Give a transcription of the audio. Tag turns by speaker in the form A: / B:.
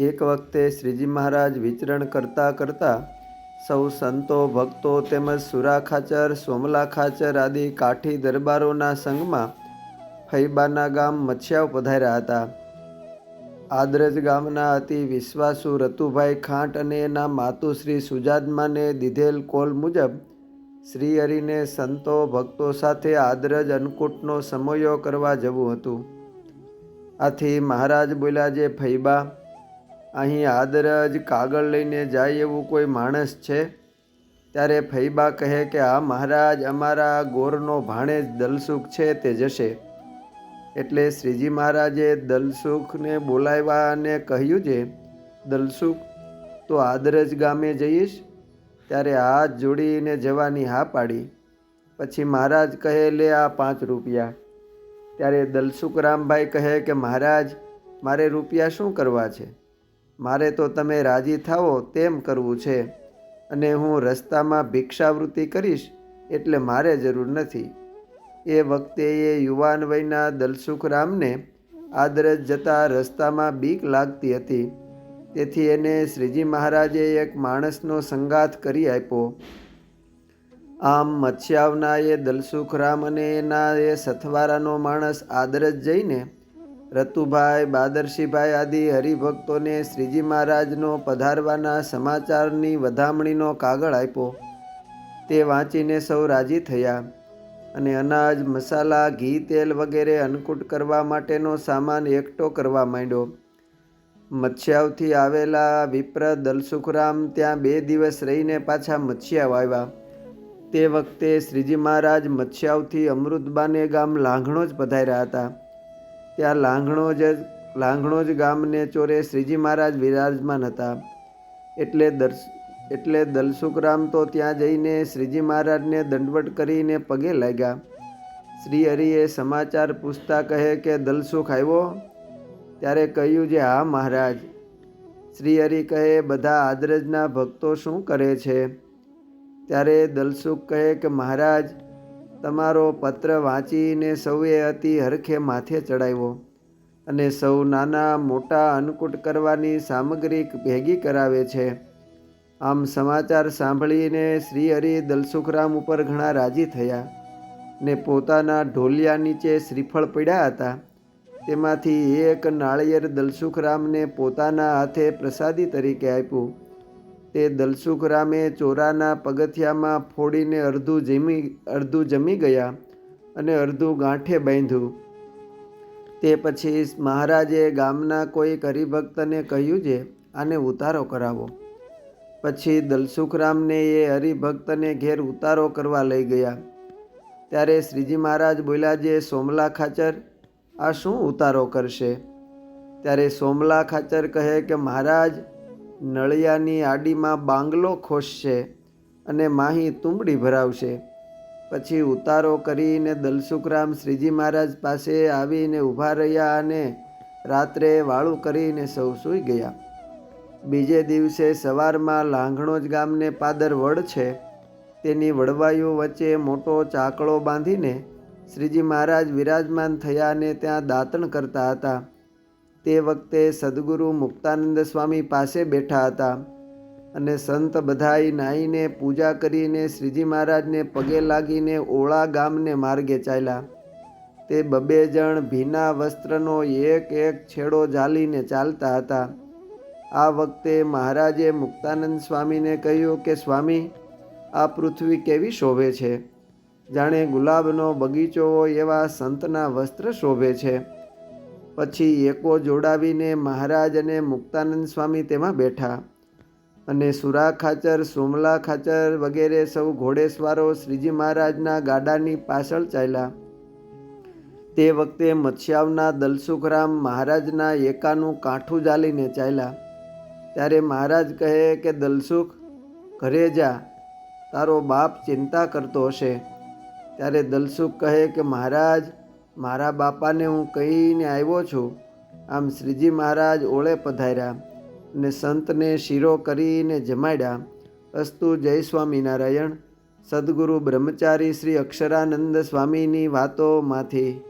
A: એક વખતે શ્રીજી મહારાજ વિચરણ કરતાં કરતાં સૌ સંતો, ભક્તો તેમજ સુરા ખાચર, સોમલા ખાચર આદિ કાઠી દરબારોના સંગમાં ફૈબાના ગામ મચ્છાવ પધાર્યા હતા. આદરજ ગામના અતિ વિશ્વાસુ રતુભાઈ ખાંટ અને એના માતુશ્રી સુજાતમાને દીધેલ કોલ મુજબ શ્રી હરિને સંતો, ભક્તો સાથે આદરજ અન્નકૂટનો સમયો કરવા જવું હતું. આથી મહારાજ બોલ્યા, જે ફૈબા અહીં આદરજ કાગળ લઈને જાય એવું કોઈ માણસ છે? ત્યારે ફૈબા કહે કે આ મહારાજ, અમારા ગોરનો ભાણેજ દલસુખ છે તે જશે. એટલે શ્રીજી મહારાજે દલસુખને બોલાવ્યા અને કહ્યું છે દલસુખ, તો આદરજ ગામે જઈશ? ત્યારે હાથ જોડીને જવાની હા પાડી. પછી મહારાજ કહે, લે આ પાંચ રૂપિયા. ત્યારે દલસુખ રામભાઈ કહે કે, મહારાજ, મારે રૂપિયા શું કરવા છે? મારે તો તમે રાજી થાઓ તેમ કરવું છે અને હું રસ્તામાં ભિક્ષાવૃત્તિ કરીશ એટલે મારે જરૂર નથી. એ વખતે એ યુવાન વયના દલસુખરામને આદરજ જતા રસ્તામાં બીક લાગતી હતી. તેથી એને શ્રીજી મહારાજે એક માણસનો સંગાથ કરી આપ્યો. આમ મત્સ્યાવના એ દલસુખરામ અને એના એ સથવારાનો માણસ આદરજ જઈને રતુભાઈ, બાદરશીભાઈ આદિ, હરિભક્તોને શ્રીજી મહારાજનો પધારવાના સમાચારની વધામણીનો કાગળ આપ્યો. તે વાંચીને સૌ રાજી થયા અને અનાજ, મસાલા, ઘી, તેલ વગેરે અન્નકૂટ કરવા માટેનો સામાન એકઠો કરવા માંડ્યો. મત્સ્યાવથી આવેલા વિપ્ર, દલસુખરામ ત્યાં બે દિવસ રહીને પાછા મત્સ્યાવ આવ્યા. તે વખતે શ્રીજી મહારાજ મત્સ્યાવથી અમૃતબાને ગામ લાંઘણો જ પધાર્યા હતા. ત્યાં લાંઘણો જ લાંઘણો જ ગામને ચોરે શ્રીજી મહારાજ વિરાજમાન હતા. એટલે દર્શ એટલે દલસુખરામ તો ત્યાં જઈને શ્રીજી મહારાજને દંડવટ કરીને પગે લાગ્યા. શ્રી હરિએ સમાચાર પૂછતા કહે કે, દલસુખ આવ્યો? ત્યારે કહ્યું જે, હા મહારાજ. શ્રી હરિ કહે, બધા આદરજના ભક્તો શું કરે છે? ત્યારે દલસુખ કહે કે, મહારાજ તમારો પત્ર વાંચીને સૌએ અતિ હરખે માથે ચડાવ્યો અને સૌ નાના મોટા અન્નકૂટ કરવાની સામગ્રી ભેગી કરાવે છે. આમ સમાચાર સાંભળીને શ્રી હરિ દલસુખરામ ઉપર ઘણા રાજી થયા ને પોતાના ઢોલિયા નીચે શ્રીફળ પડ્યા હતા. તેમાંથી એક નાળિયેર દલસુખરામને પોતાના હાથે પ્રસાદી તરીકે આપ્યું. તે દલસુખરામે ચોરાના પગથિયામાં ફોડીને અડધું જમી અડધું જમી ગયા અને અડધું ગાંઠે બાંધ્યું. તે પછી મહારાજે ગામના કોઈ હરિભક્તને કહ્યું છે આને ઉતારો કરાવો. પછી દલસુખરામને એ હરિભક્તને ઘેર ઉતારો કરવા લઈ ગયા. ત્યારે શ્રીજી મહારાજ બોલ્યા, જે સોમલા ખાચર આ શું ઉતારો કરશે? ત્યારે સોમલા ખાચર કહે કે, મહારાજ નળિયાની આડીમાં બાંગલો ખોસશે અને માહી તુંબડી ભરાવશે. પછી ઉતારો કરીને દલસુખરામ શ્રીજી મહારાજ પાસે આવીને ઊભા રહ્યા અને રાત્રે વાળું કરીને સૌ સૂઈ ગયા. બીજે દિવસે સવારમાં લાંઘણોજ ગામને પાદર વડ છે. તેની વડવાઈઓ વચ્ચે મોટો ચાકળો બાંધીને શ્રીજી મહારાજ વિરાજમાન થયા અને ત્યાં દાંતણ કરતા હતા. તે વખતે સદગુરુ મુક્તાનંદ સ્વામી પાસે બેઠા હતા અને સંત બધાઈ નાહીને પૂજા કરીને શ્રીજી મહારાજને પગે લાગીને ઓળા ગામને માર્ગે ચાલ્યા. તે બબે જણ ભીના વસ્ત્રનો એક એક છેડો ઝાલીને ચાલતા હતા. આ વખતે મહારાજે મુક્તાનંદ સ્વામીને કહ્યું કે, સ્વામી, આ પૃથ્વી કેવી શોભે છે? જાણે ગુલાબનો બગીચો એવા સંતના વસ્ત્ર શોભે છે. પછી એકો જોડાવીને મહારાજ અને મુક્તાનંદ સ્વામી તેમાં બેઠા. અને સુરા ખાચર, સોમલા ખાચર વગેરે સૌ ઘોડેસવારો શ્રીજી મહારાજના ગાડાની પાછળ ચાલ્યા. તે વખતે મત્સ્યાવના દલસુખરામ મહારાજના એકાનું કાંઠું જાલીને ચાલ્યા. ત્યારે મહારાજ કહે કે, દલસુખ, ઘરે જા. તારો બાપ ચિંતા કરતો હશે. ત્યારે દલસુખ કહે કે, મહારાજ મારા બાપાને હું કહીને આવ્યો છું. આમ શ્રીજી મહારાજ ઓળે પધાર્યા ને સંતને શીરો કરીને જમાડ્યા. અસ્તુ જય સ્વામિનારાયણ સદગુરુ બ્રહ્મચારી શ્રી અક્ષરાનંદ સ્વામીની વાતોમાંથી